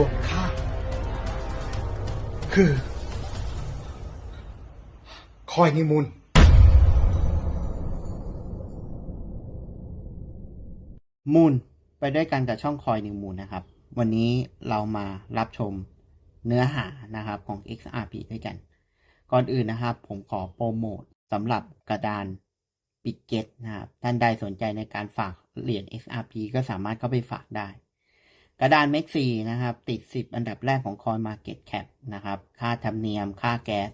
ส่วนข้าคือ คอยนิมูลมูลไปด้วยกันกับช่องคอยนิมูลนะครับ วันนี้เรามารับชมเนื้อหานะครับของ XRP ด้วยกัน ก่อนอื่นนะครับ ผมขอโปรโมทสำหรับกระดานปิดเก็ตนะครับ ท่านใดสนใจในการฝากเหรียญ XRP ก็สามารถเข้าไปฝากได้ กระดาน m a x 4นะครับ ติด 10 อันดับแรกของ Coin Market Cap นะครับ ค่าธรรมเนียม ค่าแก๊ส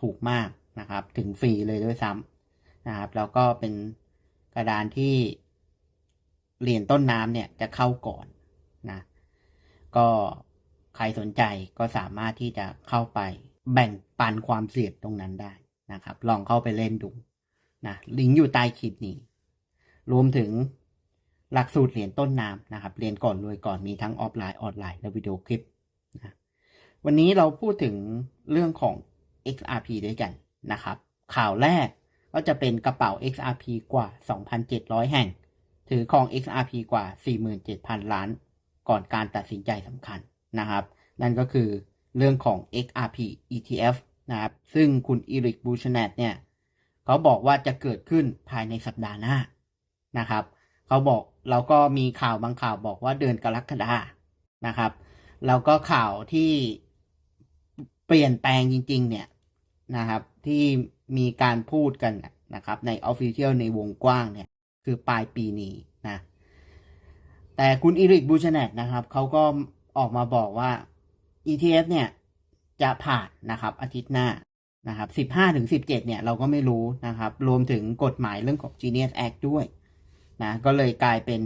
ถูกมากนะครับ ถึงฟรีเลยด้วยซ้ำนะครับ แล้วก็เป็นกระดานที่เหรียญต้นน้ำเนี่ยจะเข้าก่อนนะ ก็ใครสนใจก็สามารถที่จะเข้าไปแบ่งปันความเสี่ยงตรงนั้นได้นะครับ ลองเข้าไปเล่นดูนะลิงก์อยู่ใต้คลิปนี้ รวมถึง หลักสูตรเหรียญต้นน้ำนะครับ เรียนก่อนรวยก่อนมีทั้งออฟไลน์ออนไลน์และวิดีโอคลิปนะวันนี้เราพูดถึงเรื่องของ XRP ด้วยกันนะครับ ข่าวแรกก็จะเป็นกระเป๋า XRP กว่า 2,700 แห่ง ถือครอง XRP กว่า 47,000 ล้าน ก่อนการตัดสินใจสำคัญนะครับ นั่นก็คือเรื่องของ XRP ETF นะครับ ซึ่งคุณอีริกบูชเนตเนี่ย เขาบอกว่าจะเกิดขึ้นภายในสัปดาห์หน้านะครับ เขาบอก เราก็มีข่าวบางข่าวบอกว่าเดือนกรกฎานะครับ แล้วก็ข่าวที่เปลี่ยนแปลงจริง ๆ เนี่ยนะครับที่มีการพูดกันนะครับ ใน Official ในวงกว้างเนี่ย คือปลายปีนี้นะ แต่คุณอีริกบูชเนตนะครับเขาก็ออกมาบอกว่า ETF เนี่ยจะผ่านนะครับ อาทิตย์หน้านะครับ 15ถึง17 เนี่ย เราก็ไม่รู้นะครับ รวมถึงกฎหมายเรื่องของ Genius Act ด้วย นะก็เลยกลายเป็น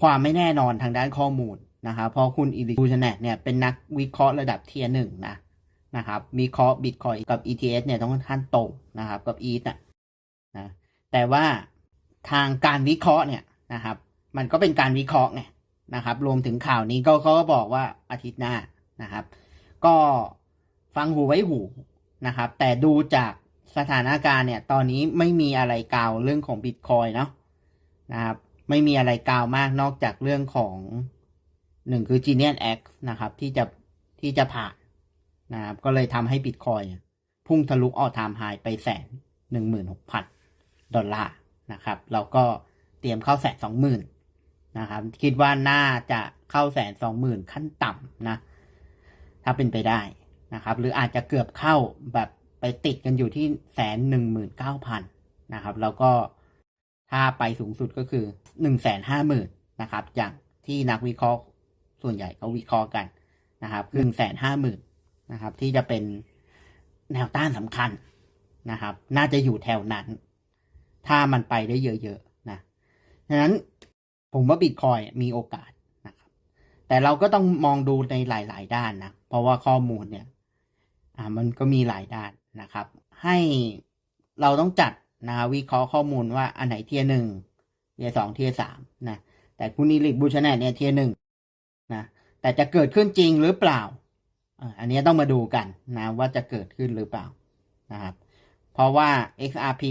ความไม่แน่นอนทางด้านข้อมูลนะครับเพราะคุณอีริกูชเนตเนี่ยเป็นนักวิเคราะห์ระดับเทียหนึ่งนะนะครับวิเคราะห์บิตคอยกับ ETS เนี่ยต้องค่อนตรงนะครับกับ ETH นะนะแต่ว่าทางการวิเคราะห์เนี่ยนะครับ มันก็เป็นการวิเคราะห์ไงนะครับ รวมถึงข่าวนี้ก็เขาก็บอกว่าอาทิตย์หน้านะครับ ก็ฟังหูไว้หูนะครับ แต่ดูจากสถานการณ์เนี่ย ตอนนี้ไม่มีอะไรกล่าวเรื่องของบิตคอยเนาะ นะครับ ไม่มีอะไรกล่าวมากนอกจากเรื่องของหนึ่งคือ Genius Act นะครับ ที่จะที่จะผ่านนะครับ ก็เลยทำให้บิตคอยพุ่งทะลุออทามไฮไปแสนหนึ่งหมื่นหกพันดอลลาร์นะครับ เราก็เตรียมเข้าแสนสองหมื่นนะครับ คิดว่าน่าจะเข้าแสนสองหมื่นขั้นต่ำนะ ถ้าเป็นไปได้นะครับ หรืออาจจะเกือบเข้าแบบไปติดกันอยู่ที่แสนหนึ่งหมื่นเก้าพันนะครับ แล้วก็ ถ้าไปสูงสุดก็คือหนึ่งแสนห้าหมื่นนะครับ อย่างที่นักวิเคราะห์ส่วนใหญ่เขาวิเคราะห์กันนะครับหนึ่งแสนห้าหมื่นนะครับ ที่จะเป็นแนวต้านสำคัญนะครับ น่าจะอยู่แถวนั้น ถ้ามันไปได้เยอะๆนะฉะนั้นผมว่าบิตคอยมีโอกาสนะครับ แต่เราก็ต้องมองดูในหลาย ๆ ด้านนะ เพราะว่าข้อมูลเนี่ย อ่า มันก็มีหลายด้านนะครับ ให้เราต้องจัด นะวิเคราะห์ข้อมูลว่าอันไหนเทียหนึ่งเทียสองเทียสามนะแต่คุณนิริกบูชแนตเนี่ยเทียหนึ่งนะแต่จะเกิดขึ้นจริงหรือเปล่า อันนี้ต้องมาดูกันนะว่าจะเกิดขึ้นหรือเปล่านะครับเพราะว่า XRP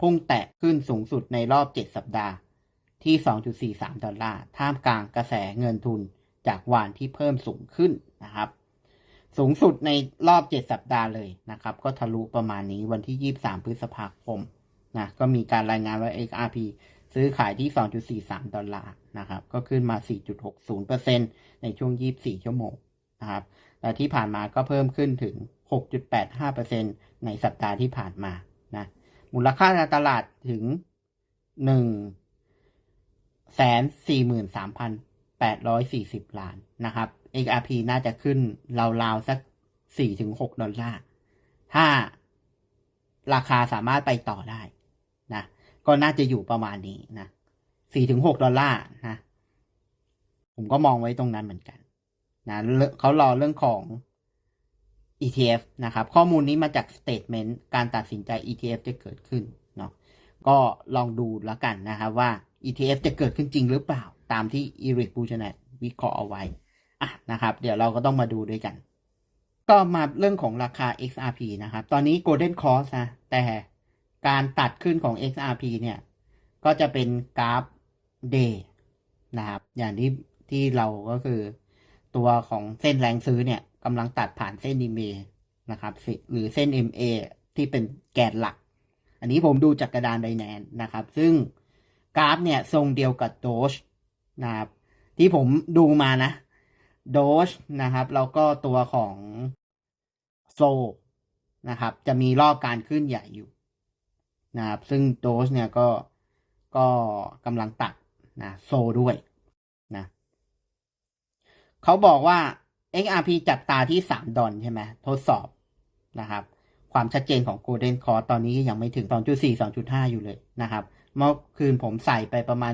พุ่งแตะขึ้นสูงสุดในรอบ 7 สัปดาห์ที่ 2.43 ดอลลาร์ ท่ามกลางกระแสเงินทุนจากวานที่เพิ่มสูงขึ้นนะครับ สูงสุดในรอบ7สัปดาห์เลยนะครับ ก็ทะลุประมาณนี้วันที่23พฤษภาคมนะก็มีการรายงานว่า XRP ซื้อขายที่ 2.43 ดอลลาร์นะครับ ก็ขึ้นมา 4.60%ในช่วง 24 ชั่วโมงนะครับแต่ที่ผ่านมาก็เพิ่มขึ้นถึง 6.85%ในสัปดาห์ที่ผ่านมานะมูลค่าการตลาดถึงหนึ่งแสนสี่หมื่นสามพันแปดร้อยสี่สิบล้านนะครับ XRP น่าจะขึ้นราวๆสักสี่ถึงหกดอลลาร์ ถ้าราคาสามารถไปต่อได้นะ ก็น่าจะอยู่ประมาณนี้นะสี่ถึงหกดอลลาร์นะ ผมก็มองไว้ตรงนั้นเหมือนกันนะเขารอเรื่องของ ETF นะครับ ข้อมูลนี้มาจาก statement การตัดสินใจ ETF จะเกิดขึ้นเนาะ ก็ลองดูแล้วกันนะครับว่า ETF จะเกิดขึ้นจริงหรือเปล่า ตามที่ Eric b u c h n e t วิเคราะห์เอาไว้ อะนะครับ เดี๋ยวเราก็ต้องมาดูด้วยกัน ก็มาเรื่องของราคา XRP นะครับ ตอนนี้ Golden Cross นะ แต่การตัดขึ้นของ XRP เนี่ย ก็จะเป็นกราฟ Day นะครับ อย่างที่ที่เราก็คือตัวของเส้นแรงซื้อเนี่ยกำลังตัดผ่านเส้น EMA นะครับหรือเส้น MA ที่เป็นแกนหลัก อันนี้ผมดูจากกระดานไดแนนนะครับ ซึ่งกราฟเนี่ยทรงเดียวกับโดชนะครับที่ผมดูมานะ โดชนะครับ แล้วก็ตัวของโซนะครับ จะมีรอบการขึ้นใหญ่อยู่นะครับ ซึ่งโดชเนี่ยก็ก็กำลังตัดนะโซด้วยนะเขาบอกว่า XRP จับตาที่3ดอลใช่ไหมทดสอบนะครับ ความชัดเจนของ Golden c o r ตอนนี้ยังไม่ถึง 2.4 2.5 อยู่เลยนะครับ เมื่อคืนผมใส่ไปประมาณ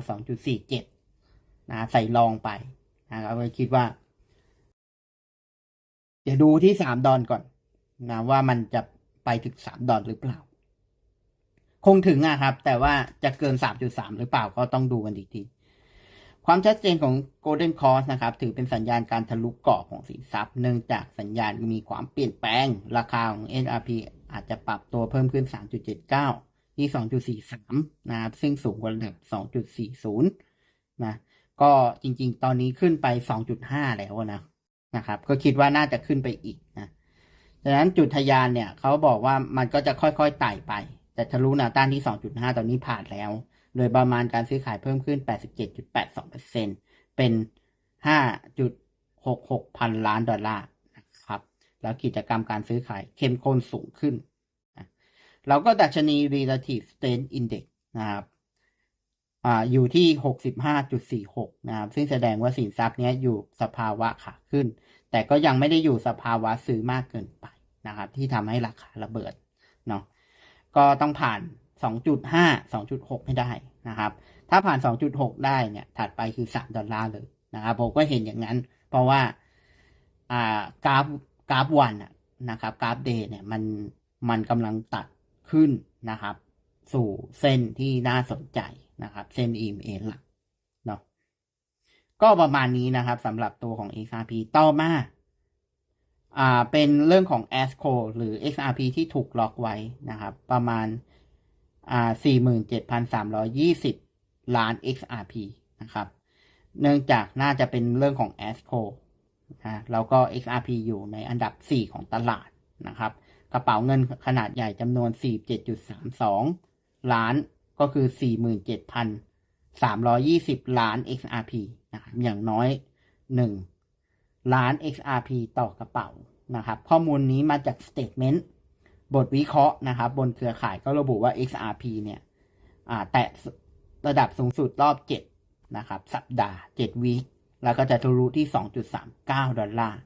2.47นะใส่ลองไปนะครับก็คิดว่า เดี๋ยวดูที่3ดอลก่อนนะว่ามันจะไปถึง3ดอลหรือเปล่า คงถึงอะครับ แต่ว่าจะเกิน3.3หรือเปล่าก็ต้องดูกันอีกที ความชัดเจนของ Golden Cross นะครับ ถือเป็นสัญญาณการทะลุกรอบของสินทรัพย์ เนื่องจากสัญญาณมีความเปลี่ยนแปลง ราคาของ NRP อาจจะปรับตัวเพิ่มขึ้น 3.79 ที่ 2.43 นะครับ ซึ่งสูงกว่าระดับ 2.40 นะ ก็จริงๆ ตอนนี้ขึ้นไป 2.5 แล้วนะ นะครับ ก็คิดว่าน่าจะขึ้นไปอีกนะดังนั้นจุดทะยานเนี่ยเขาบอกว่ามันก็จะค่อยๆไต่ไป แต่ทะลุแนวต้านที่ 2.5 ตอนนี้ผ่านแล้ว โดยประมาณการซื้อขายเพิ่มขึ้น 87.82%เป็น 5.66 พันล้านดอลลาร์นะครับ แล้วกิจกรรมการซื้อขายเข้มข้นสูงขึ้น เราก็ดัชนี relative strength index นะครับ อ่าอยู่ที่ 65.46 นะครับ ซึ่งแสดงว่าสินทรัพย์นี้อยู่สภาวะขาขึ้น แต่ก็ยังไม่ได้อยู่สภาวะซื้อมากเกินไปนะครับ ที่ทำให้ราคาระเบิดเนาะก็ต้องผ่าน 2.5 2.6 ให้ได้นะครับ ถ้าผ่าน 2.6 ได้เนี่ย ถัดไปคือ 3 ดอลลาร์เลยนะครับ ผมก็เห็นอย่างนั้น เพราะว่าอ่ากราฟกราฟวันนะครับ กราฟเดย์เนี่ยมันมันกำลังตัดขึ้นนะครับ สู่เส้นที่น่าสนใจ นะครับเส้น EMA หลักเนาะก็ประมาณนี้นะครับสำหรับตัวของ XRP ต่อมาอ่าเป็นเรื่องของ ASCO หรือ XRP ที่ถูกล็อกไว้นะครับ ประมาณอ่า47,320 ล้าน XRP นะครับ เนื่องจากน่าจะเป็นเรื่องของ ASCO นะแล้วก็ XRP อยู่ในอันดับ 4 ของตลาดนะครับ กระเป๋าเงินขนาดใหญ่จำนวน 47.32 ล้าน ก็คือ 47,320 ล้าน XRP นะครับอย่างน้อย 1 ล้าน XRP ต่อกระเป๋านะครับ ข้อมูลนี้มาจาก statement บทวิเคราะห์นะครับ บนเครือข่ายก็ระบุว่า XRP เนี่ยแตะระดับสูงสุดรอบ 7 นะครับ สัปดาห์ 7 วีคแล้วก็จะทะลุที่ 2.39 ดอลลาร์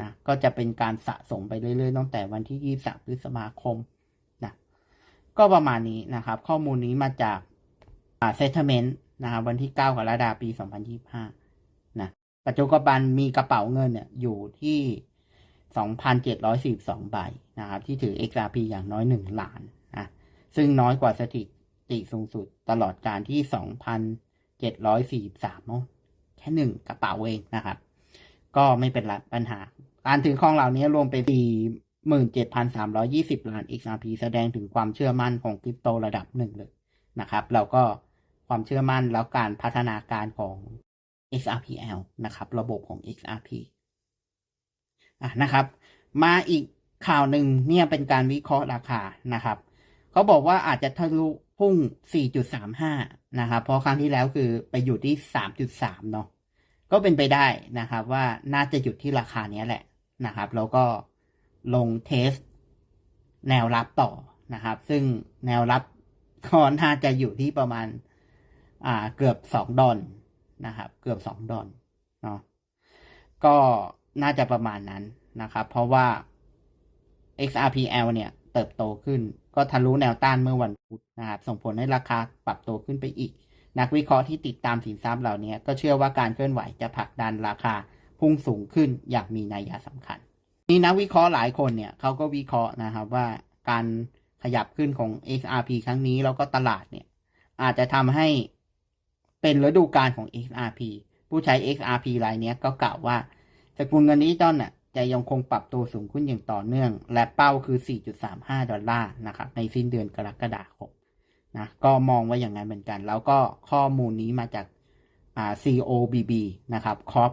นะก็จะเป็นการสะสมไปเรื่อยๆ ตั้งแต่วันที่ 23 พฤษภาคม ก็ประมาณนี้นะครับ ข้อมูลนี้มาจากอ่า settlement นะครับวันที่ 9 กรกฎาคมปี 2025 นะ ปัจจุบันมีกระเป๋าเงินเนี่ยอยู่ที่ 2,742 ใบนะครับ ที่ถือ XRP อย่างน้อย 1 ล้านนะซึ่งน้อยกว่าสถิติสูงสุดตลอดการที่ 2,743เนาะแค่หนึ่งกระเป๋าเองนะครับ ก็ไม่เป็นไรปัญหา การถือครองเหล่านี้รวมเป็น 47,320 ล้าน XRP แสดงถึงความเชื่อมั่นของคริปโตระดับหนึ่งเลยนะครับแล้วก็ความเชื่อมั่นแล้วการพัฒนาการของ XRPL นะครับ ระบบของ XRP อะนะครับ มาอีกข่าวหนึ่งเนี่ยเป็นการวิเคราะห์ราคานะครับเขาบอกว่าอาจจะทะลุพุ่ง 4.35 นะครับเพราะครั้งที่แล้วคือไปอยู่ที่ 3.3 เนาะก็เป็นไปได้นะครับว่าน่าจะหยุดที่ราคานี้แหละนะครับ แล้วก็ ลงเทส แนวรับต่อนะครับ ซึ่งแนวรับก็น่าจะอยู่ที่ประมาณ อ่าเกือบ2ดอลนะครับ เกือบ2ดอลเนาะก็น่าจะประมาณนั้นนะครับ เพราะว่า XRPL เนี่ย เติบโตขึ้น ก็ทะลุแนวต้านเมื่อวันพุธนะครับ ส่งผลให้ราคาปรับตัวขึ้นไปอีก นักวิเคราะห์ที่ติดตามสินทรัพย์เหล่านี้ก็เชื่อว่าการเคลื่อนไหวจะผลักดันราคาพุ่งสูงขึ้นอย่างมีนัยสำคัญ มีนักวิเคราะห์หลายคนเนี่ยเขาก็วิเคราะห์นะครับว่าการขยับขึ้นของ XRP ครั้งนี้แล้วก็ตลาดเนี่ย อาจจะทำให้เป็นฤดูกาลของ XRP ผู้ใช้ XRP รายนี้ก็กล่าวว่าสกุลเงินดิจิตอลน่ะจะยังคงปรับตัวสูงขึ้นอย่างต่อเนื่อง และเป้าคือ 4.35 ดอลลาร์นะครับในสิ้นเดือนกรกฎาคมนะก็มองว่าอย่างนั้นเหมือนกัน แล้วก็ข้อมูลนี้มาจากอ่า COBB นะครับคอป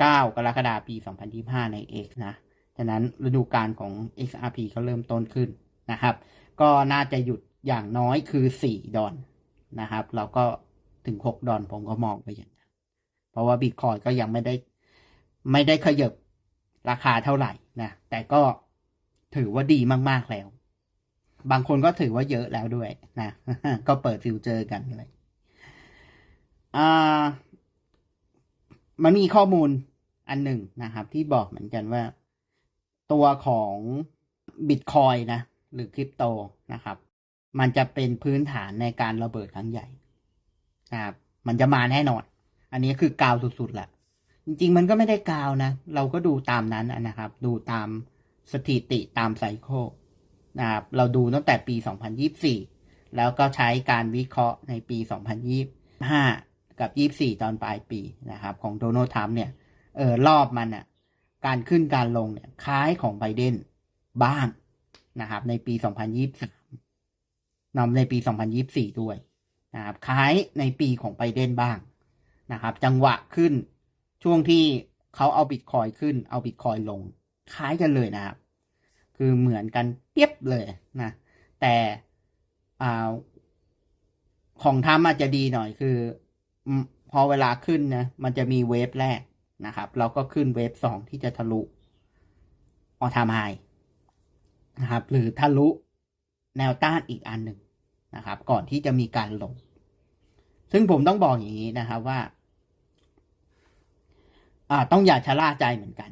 9 กรกฎาคมปี 2025 ใน X นะฉะนั้นฤดูกาลของ XRP ก็เริ่มต้นขึ้นนะครับ ก็น่าจะหยุดอย่างน้อยคือ 4 ดอลนะครับแล้วก็ถึง 6 ดอลผมก็มองไปอย่างนั้นเพราะว่าบิตคอยก็ยังไม่ได้ไม่ได้ขยับราคาเท่าไหร่นะแต่ก็ถือว่าดีมากๆแล้ว บางคนก็ถือว่าเยอะแล้วด้วยนะ ก็เปิดฟิวเจอร์กันเลยอ่ามันมีข้อมูล อันหนึ่งนะครับ ที่บอกเหมือนกันว่า ตัวของบิตคอยนะ หรือคริปโตนะครับ มันจะเป็นพื้นฐานในการระเบิดครั้งใหญ่นะครับมันจะมาแน่นอน อันนี้คือกาวสุดๆแหละจริงๆ มันก็ไม่ได้กาวนะ เราก็ดูตามนั้นนะครับ ดูตามสถิติตามไซเคิลนะครับเราดูตั้งแต่ปี 2024 แล้วก็ใช้การวิเคราะห์ในปี 2025 กับ 24 ตอนปลายปีนะครับ ของโดนัลด์ทรัมป์เนี่ย เออรอบมันอะการขึ้นการลงเนี่ยคล้ายของไบเดนบ้างนะครับในปี 2023นำในปี 2024 ด้วยนะครับคล้ายในปีของไบเดนบ้างนะครับ จังหวะขึ้นช่วงที่เขาเอาบิตคอยขึ้น เอาบิตคอยลง คล้ายกันเลยนะครับ คือเหมือนกันเปียบเลยนะแต่อ่าของทำอาจจะดีหน่อยคือ พอเวลาขึ้นนะมันจะมีเวฟแรก นะครับ เราก็ขึ้นเวฟสองที่จะทะลุออทามไฮนะครับ หรือทะลุแนวต้านอีกอันหนึ่งนะครับ ก่อนที่จะมีการลง ซึ่งผมต้องบอกอย่างนี้นะครับว่าต้องอย่าชะล่าใจเหมือนกัน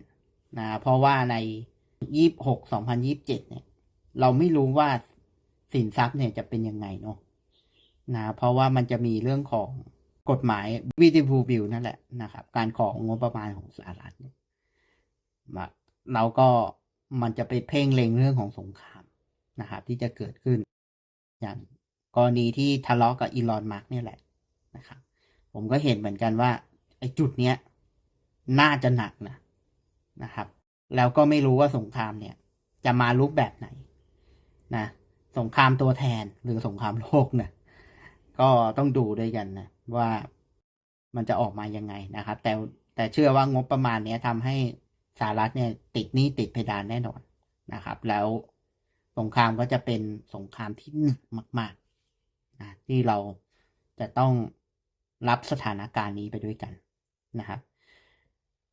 นะเพราะว่าในยี่หกสองพันยิบเจ็ดเนี่ย เราไม่รู้ว่าสินทรัพย์เนี่ยจะเป็นยังไงเนาะนะเพราะว่ามันจะมีเรื่องของ กฎหมายวิดีบูบิลนั่นแหละนะครับ การของงบประมาณของสหรัฐเนี่ยเราก็มันจะไปเพ่งเล็งเรื่องของสงครามนะครับ ที่จะเกิดขึ้น อย่างกรณีที่ทะเลาะกับอีลอนมาร์กเนี่ยแหละนะครับ ผมก็เห็นเหมือนกันว่า ไอ้จุดเนี้ย น่าจะหนักนะนะครับ แล้วก็ไม่รู้ว่าสงครามเนี่ย จะมารูปแบบไหนนะสงครามตัวแทนหรือสงครามโลกเนี่ยก็ต้องดูด้วยกันนะ ว่ามันจะออกมายังไงนะครับ แต่แต่เชื่อว่างบประมาณเนี้ยทำให้สหรัฐเนี่ยติดหนี้ติดเพดานแน่นอนนะครับ แล้วสงครามก็จะเป็นสงครามที่หนักมากๆนะที่เราจะต้องรับสถานการณ์นี้ไปด้วยกันนะครับ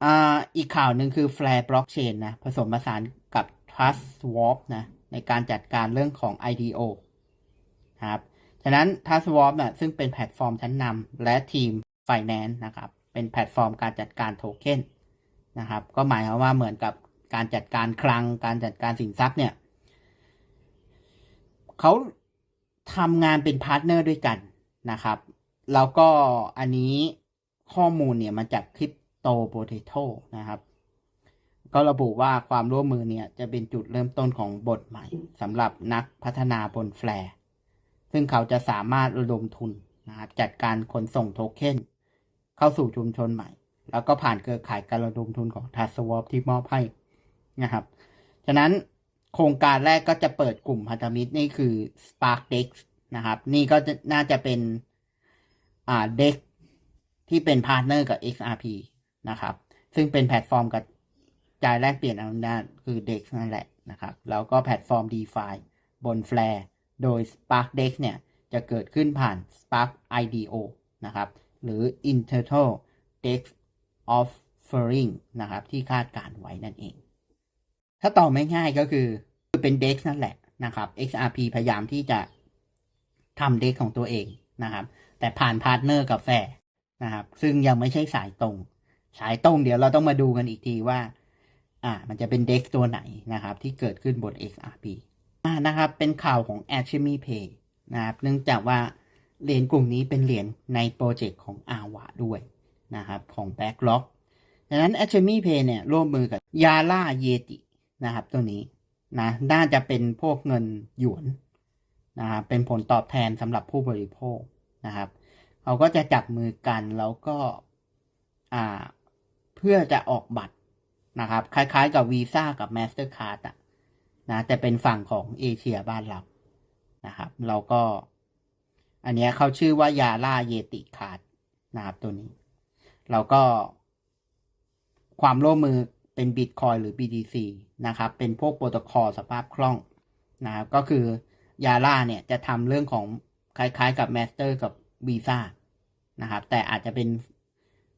อ่าอีกข่าวหนึ่งคือ Flare Blockchain นะ ผสมผสานกับ Trust Swap นะ ในการจัดการเรื่องของ IDO นะครับ ฉะนั้น Trust Swap นะซึ่งเป็นแพลตฟอร์มชั้นนำและทีม Finance นะครับ เป็นแพลตฟอร์มการจัดการโทเค็นนะครับ ก็หมายความว่าเหมือนกับการจัดการคลัง การจัดการสินทรัพย์เนี่ยเขาทำงานเป็นพาร์ทเนอร์ด้วยกันนะครับ แล้วก็อันนี้ข้อมูลเนี่ยมาจากคลิปโตโปเตโตนะครับ ก็ระบุว่าความร่วมมือเนี่ยจะเป็นจุดเริ่มต้นของบทใหม่สำหรับนักพัฒนาบนแฟร์ ซึ่งเขาจะสามารถระดมทุนนะครับจัดการขนส่งโทเค็นเข้าสู่ชุมชนใหม่ แล้วก็ผ่านเครือข่ายการระดมทุนของทัสวอปที่มอบให้นะครับฉะนั้นโครงการแรกก็จะเปิดกลุ่มพันธมิตรนี่คือ SparkDex นะครับ นี่ก็จะน่าจะเป็นอ่า DEX ที่เป็นพาร์ทเนอร์กับ XRP นะครับ ซึ่งเป็นแพลตฟอร์มกระจายแลกเปลี่ยนอำนาจคือ DEX นั่นแหละนะครับ แล้วก็แพลตฟอร์ม DeFi บน Flare โดย SparkDex เนี่ยจะเกิดขึ้นผ่าน Spark IDO นะครับ หรือ Internal Dex Offering นะครับ ที่คาดการไว้นั่นเอง ถ้าตอบไม่ง่ายก็คือคือเป็น DEX นั่นแหละนะครับ XRP พยายามที่จะทำ DEX ของตัวเองนะครับ แต่ผ่านพาร์ทเนอร์กับแฟนะครับ ซึ่งยังไม่ใช่สายตรง สายตรงเดี๋ยวเราต้องมาดูกันอีกทีว่า อ่า มันจะเป็น DEX ตัวไหนนะครับ ที่เกิดขึ้นบน XRP านะครับ เป็นข่าวของ a c h e m y Pay นะครับ เนื่องจากว่าเหรียญกลุ่มนี้เป็นเหรียญในโปรเจกต์ของ AWA ด้วยนะครับ ของ Backlock ดังนั้น a c h e m y Pay เนี่ยร่วมมือกับ Yara Yeti นะครับ ตัวนี้นะน่าจะเป็นพวกเงินหยวนนะครับเป็นผลตอบแทนสำหรับผู้บริโภคนะครับเขาก็จะจับมือกันแล้วก็อ่าเพื่อจะออกบัตรนะครับ คล้ายๆกับวีซ่ากับ Mastercard อะ นะแต่เป็นฝั่งของเอเชียบ้านเรานะครับเราก็ อันเนี้ยเขาชื่อว่ายาล่าเยติคาร์ดนะครับตัวนี้ เราก็ ความร่วมมือเป็น Bitcoin หรือ BTC นะครับ เป็นพวกโปรโตคอลสภาพคล่องนะครับก็คือยาล่าเนี่ยจะทำเรื่องของคล้ายๆกับ Master กับ Visa นะครับ แต่อาจจะเป็น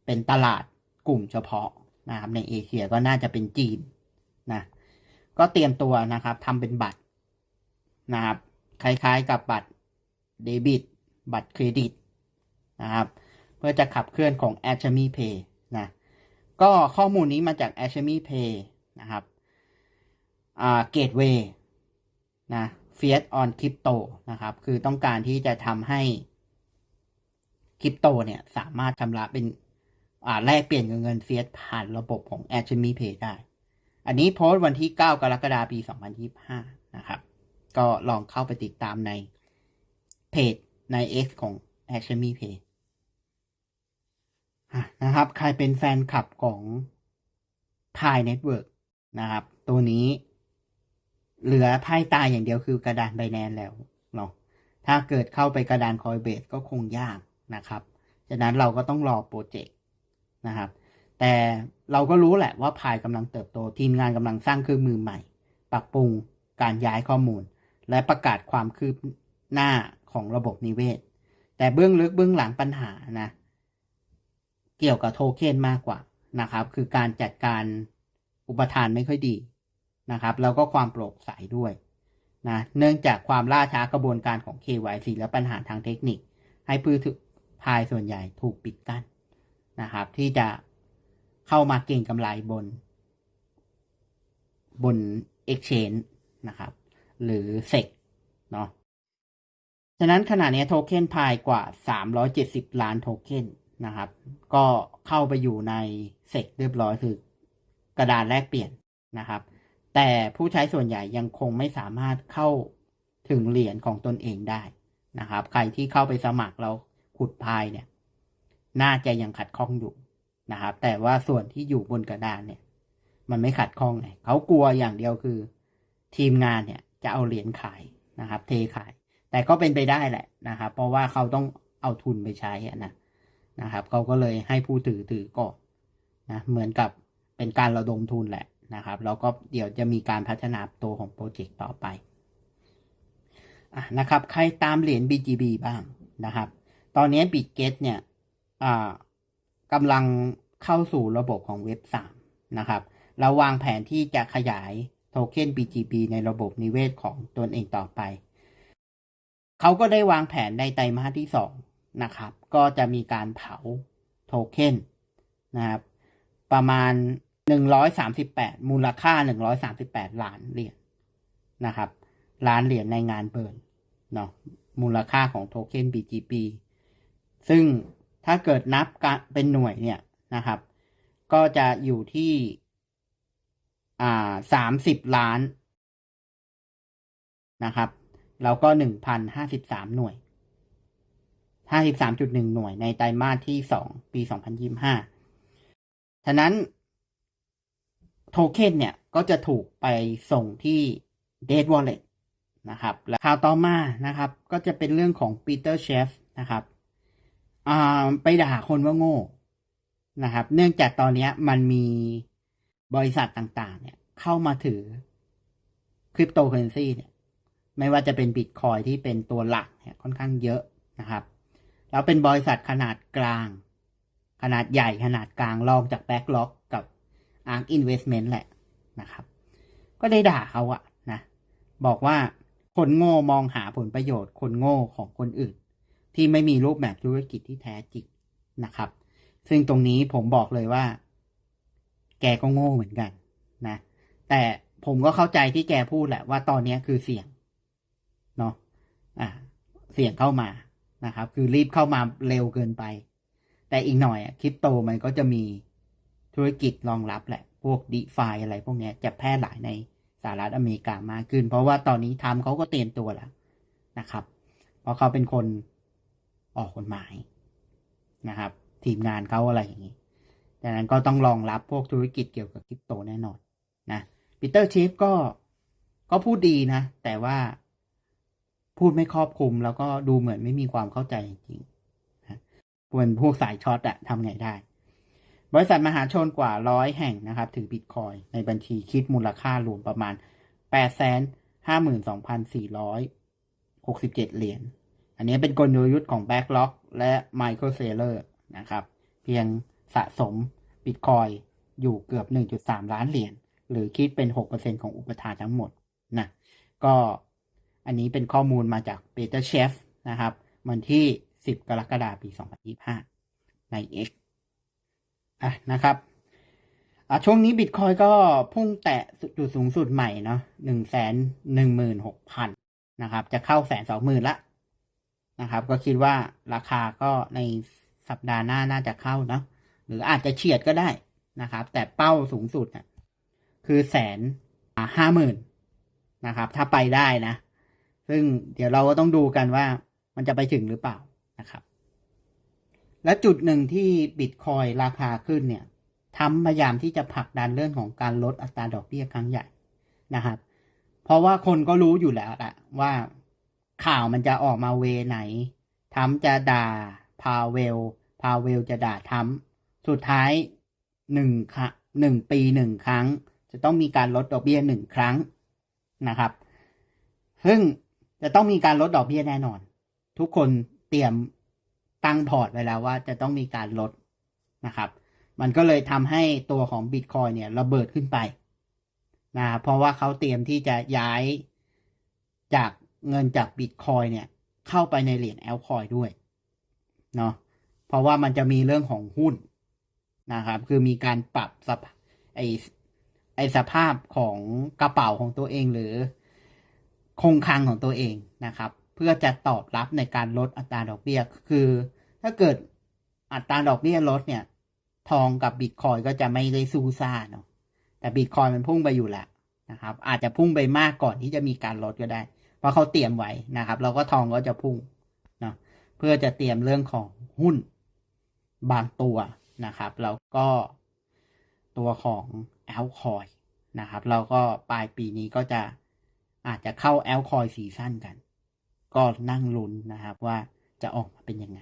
เป็นตลาดกลุ่มเฉพาะนะครับ ในเอเชียก็น่าจะเป็นจีนนะ ก็เตรียมตัวนะครับทำเป็นบัตรนะครับคล้ายๆกับบัตรเดบิต บัตรเครดิตนะครับเพื่อจะขับเคลื่อนของ a s h m e Pay นะก็ข้อมูลนี้มาจาก a s h m e Pay นะครับอ่า Gateway นะ Fiat on Crypto นะครับ คือต้องการที่จะทำให้คริปโตเนี่ยสามารถชำระเป็นอ่าแลกเปลี่ยนเงินเฟียสผ่านระบบของ a s h m e Pay ได้ อันนี้โพสต์วันที่ 9 กรกฎาคมปี 2025 นะครับ ก็ลองเข้าไปติดตามในเพจใน X ของ a s h m e Pay อะนะครับ ใครเป็นแฟนคลับของ p i Network นะครับ ตัวนี้เหลือไพ่ตายอย่างเดียวคือกระดานไบแนนแล้วเนาะถ้าเกิดเข้าไปกระดานคอยเบสก็คงยากนะครับ ฉะนั้นเราก็ต้องรอโปรเจกต์นะครับ แต่เราก็รู้แหละว่าพายกำลังเติบโตทีมงานกำลังสร้างเครื่องมือใหม่ ปรับปรุงการย้ายข้อมูล และประกาศความคืบหน้าของระบบนิเวศ แต่เบื้องลึกเบื้องหลังปัญหานะเกี่ยวกับโทเค็นมากกว่านะครับ คือการจัดการอุปทานไม่ค่อยดีนะครับ แล้วก็ความโปร่งใสด้วยนะเนื่องจากความล่าช้ากระบวนการของ KYC และปัญหาทางเทคนิค ให้ผู้ถือพายส่วนใหญ่ถูกปิดกั้นนะครับ ที่จะ เข้ามาเก่งกำไรบน บน Exchange นะครับ หรือ SEC เนาะฉะนั้นขณะนี้โทเค็นพายกว่า 370 ล้านโทเค็นนะครับ ก็เข้าไปอยู่ในเซกเรียบร้อยคือกระดานแลกเปลี่ยนนะครับ แต่ผู้ใช้ส่วนใหญ่ยังคงไม่สามารถเข้าถึงเหรียญของตนเองได้นะครับ ใครที่เข้าไปสมัครแล้วขุดพายเนี่ย น่าจะยังขัดข้องอยู่ นะครับ แต่ว่าส่วนที่อยู่บนกระดานเนี่ย มันไม่ขัดข้องไงเขากลัวอย่างเดียวคือ ทีมงานเนี่ยจะเอาเหรียญขายนะครับ เทขาย แต่ก็เป็นไปได้แหละนะครับ เพราะว่าเขาต้องเอาทุนไปใช้นะนะครับเขาก็เลยให้ผู้ถือถือก่อนนะเหมือนกับเป็นการระดมทุนแหละนะครับแล้วก็เดี๋ยวจะมีการพัฒนาตัวของโปรเจกต์ต่อไปอะนะครับ ใครตามเหรียญ BGB บ้างนะครับ ตอนนี้ Bitget เนี่ยอ่า กำลังเข้าสู่ระบบของเว็บ 3 นะครับ เราวางแผนที่จะขยายโทเค็น BGB ในระบบนิเวศของตนเองต่อไป เขาก็ได้วางแผนในไตรมาสที่สองนะครับ ก็จะมีการเผาโทเค็นนะครับ ประมาณ 138 มูลค่า 138 ล้านเหรียญนะครับล้านเหรียญในงานเบิร์นเนาะมูลค่าของโทเค็น BGB ซึ่ง ถ้าเกิดนับเป็นหน่วยเนี่ยนะครับ ก็จะอยู่ที่อ่า30ล้านนะครับแล้วก็1,053หน่วย53.1หนึ่งหน่วยในไตรมาสที่2ปี2025ฉะนั้นโทเค็นเนี่ยก็จะถูกไปส่งที่ Dead Wallet นะครับ และข่าวต่อมานะครับ ก็จะเป็นเรื่องของปีเตอร์เชฟนะครับ ไปด่าคนว่าโง่นะครับ เนื่องจากตอนนี้มันมีบริษัทต่าง ๆ เนี่ย เข้ามาถือคริปโตเคอเรนซีเนี่ย ไม่ว่าจะเป็นบิตคอยที่เป็นตัวหลักเนี่ยค่อนข้างเยอะนะครับ แล้วเป็นบริษัทขนาดกลาง ขนาดใหญ่ขนาดกลางรองจากแบ็กล็อกกับ ARK Investment แหละนะครับ ก็ได้ด่าเขาอะนะ บอกว่าคนโง่มองหาผลประโยชน์คนโง่ของคนอื่น ที่ไม่มีรูปแบบธุรกิจที่แท้จริงนะครับ ซึ่งตรงนี้ผมบอกเลยว่า แกก็โง่เหมือนกันนะ แต่ผมก็เข้าใจที่แกพูดแหละว่าตอนนี้คือเสี่ยงเนาะอ่า เสี่ยงเข้ามานะครับ คือรีบเข้ามาเร็วเกินไป แต่อีกหน่อยคริปโตมันก็จะมีธุรกิจรองรับแหละ พวกดีฟาอะไรพวกนี้จะแพร่หลายในสหรัฐอเมริกามากขึ้น เพราะว่าตอนนี้ทำเขาก็เตรียมตัวแล้วนะครับ เพราะเขาเป็นคน ออกกฎหมายนะครับ ทีมงานเขาอะไรอย่างนี้ดังนั้นก็ต้องรองรับพวกธุรกิจเกี่ยวกับคริปโตแน่นอนนะปีเตอร์ชีฟก็ก็พูดดีนะ แต่ว่าพูดไม่ครอบคลุมแล้วก็ดูเหมือนไม่มีความเข้าใจจริงๆนะเป็นพวกสายช็อตอะทำไงได้ บริษัทมหาชนกว่าร้อยแห่งนะครับ ถือบิตคอยในบัญชีคิดมูลค่ารวมประมาณ8 5 2 4 6 7 เหรียญ อันนี้เป็นกลยุทธ์ของ Backlock และ Michael Saylor นะครับ เพียงสะสมบิตคอยอยู่เกือบ 1.3 ล้านเหรียญหรือคิดเป็น 6%ของอุปทานทั้งหมดนะก็อันนี้เป็นข้อมูลมาจาก Peter Chef นะครับ วันที่ 10 กรกฎาคมปี 2025 ใน X อะนะครับอะช่วงนี้บิตคอยก็พุ่งแตะจุดสูงสุดใหม่เนาะหนึ่งแสนหนึ่งหมื่นหกพันนะครับ จะเข้าแสนสองหมื่นละ นะครับ ก็คิดว่าราคาก็ในสัปดาห์หน้าน่าจะเข้าเนาะหรืออาจจะเฉียดก็ได้นะครับ แต่เป้าสูงสุดน่ะคือแสนห้าหมื่นนะครับ ถ้าไปได้นะ ซึ่งเดี๋ยวเราก็ต้องดูกันว่ามันจะไปถึงหรือเปล่านะครับ และจุดหนึ่งที่บิตคอยราคาขึ้นเนี่ยทำพยายามที่จะผลักดันเรื่องของการลดอัตราดอกเบี้ยครั้งใหญ่นะครับ เพราะว่าคนก็รู้อยู่แล้วอะว่า ข่าวมันจะออกมาเวไหนทำจะด่าพาเวล พาเวลจะด่าทำสุดท้ายหนึ่งครั้งหนึ่งปีหนึ่งครั้ง จะต้องมีการลดดอกเบี้ยหนึ่งครั้งนะครับ ซึ่งจะต้องมีการลดดอกเบี้ยแน่นอน ทุกคนเตรียมตั้งพอร์ตไว้แล้วว่าจะต้องมีการลดนะครับ มันก็เลยทำให้ตัวของ Bitcoin เนี่ยระเบิดขึ้นไปนะเพราะว่าเขาเตรียมที่จะย้ายจาก เงินจาก Bitcoin เนี่ย เข้าไปในเหรียญแอลคอยด้วยเนาะเพราะว่ามันจะมีเรื่องของหุ้นนะครับ คือมีการปรับสภาไอไอสภาพของกระเป๋าของตัวเองหรือคงคลังของตัวเองนะครับ เพื่อจะตอบรับในการลดอัตราดอกเบี้ยคือ ถ้าเกิดอัตราดอกเบี้ยลดเนี่ย ทองกับบิตคอยก็จะไม่ได้ซูซ่าเนาะแต่บิตคอยมันพุ่งไปอยู่แล้วนะครับ อาจจะพุ่งไปมากก่อนที่จะมีการลดก็ได้ เพราะเขาเตรียมไว้นะครับแล้วก็ทองก็จะพุ่งเนาะเพื่อจะเตรียมเรื่องของหุ้นบางตัวนะครับ แล้วก็ตัวของแอลคอยนะครับแล้วก็ปลายปีนี้ก็จะอาจจะเข้าแอลคอยซีซั่นกัน ก็นั่งลุ้นนะครับว่าจะออกมาเป็นยังไง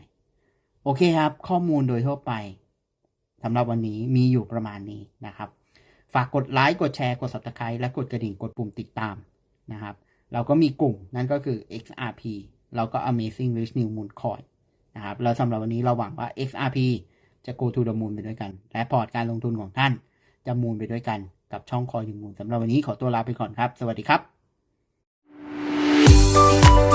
โอเคครับ ข้อมูลโดยทั่วไปสำหรับวันนี้มีอยู่ประมาณนี้นะครับ ฝากกดไลค์กดแชร์กด subscribe และกดกระดิ่งกดปุ่มติดตามนะครับ เราก็มีกลุ่มนั่นก็คือ XRP แล้วก็ Amazing Rich New Moon Coin นะครับแล้วสำหรับวันนี้เราหวังว่า XRP จะ go to the moon ไปด้วยกัน และพอร์ตการลงทุนของท่านจะมูนไปด้วยกันกับช่องคอยถึงมูลสำหรับวันนี้ขอตัวลาไปก่อนครับ สวัสดีครับ